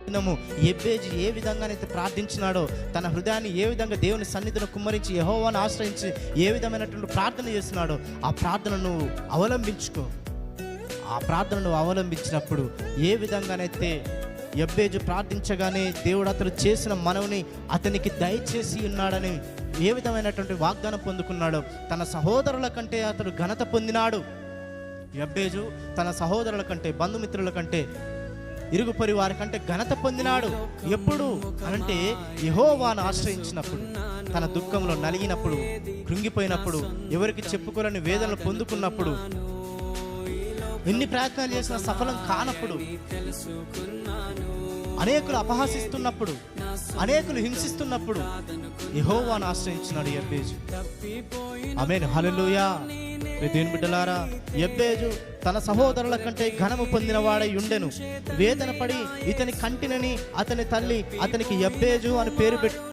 దినము ఎబ్బేజు ఏ విధంగానైతే ప్రార్థించినాడో తన హృదయాన్ని ఏ విధంగా దేవుని సన్నిధిలో కుమ్మరించి యహోవాను ఆశ్రయించి ఏ విధమైనటువంటి ప్రార్థన చేస్తున్నాడో ఆ ప్రార్థనను అవలంబించుకో. ఆ ప్రార్థనను అవలంబించినప్పుడు ఏ విధంగానైతే ఎబ్బేజు ప్రార్థించగానే దేవుడు అతడు చేసిన మనవుని అతనికి దయచేసి ఉన్నాడని ఏ విధమైనటువంటి వాగ్దానం పొందుకున్నాడో తన సహోదరుల కంటే అతడు ఘనత పొందినాడు. ఎబ్బేజు తన సహోదరుల కంటే బంధుమిత్రుల కంటే ఇరుగు పరి వారి కంటే ఘనత పొందినాడు. ఎప్పుడు? అంటే యహోవాను ఆశ్రయించినప్పుడు. తన దుఃఖంలో నలిగినప్పుడు కృంగిపోయినప్పుడు ఎవరికి చెప్పుకోలేని వేదనలు పొందుకున్నప్పుడు ఎన్ని ప్రయత్నాలు చేసినా సఫలం కానప్పుడు అనేకులు అపహాసిస్తున్నప్పుడు అనేకులు హింసిస్తున్నప్పుడు యహోవాను ఆశ్రయించినాడు ఎబ్బేజు ఆమెను. హల్లెలూయా. దేవుని బిడ్డలారా ఎబ్బేజు తన సహోదరుల కంటే ఘనము పొందిన వాడై ఉండెను. వేదన పడి ఇతని కంటినని అతని తల్లి అతనికి ఎబ్బేజు అని పేరు పెట్టి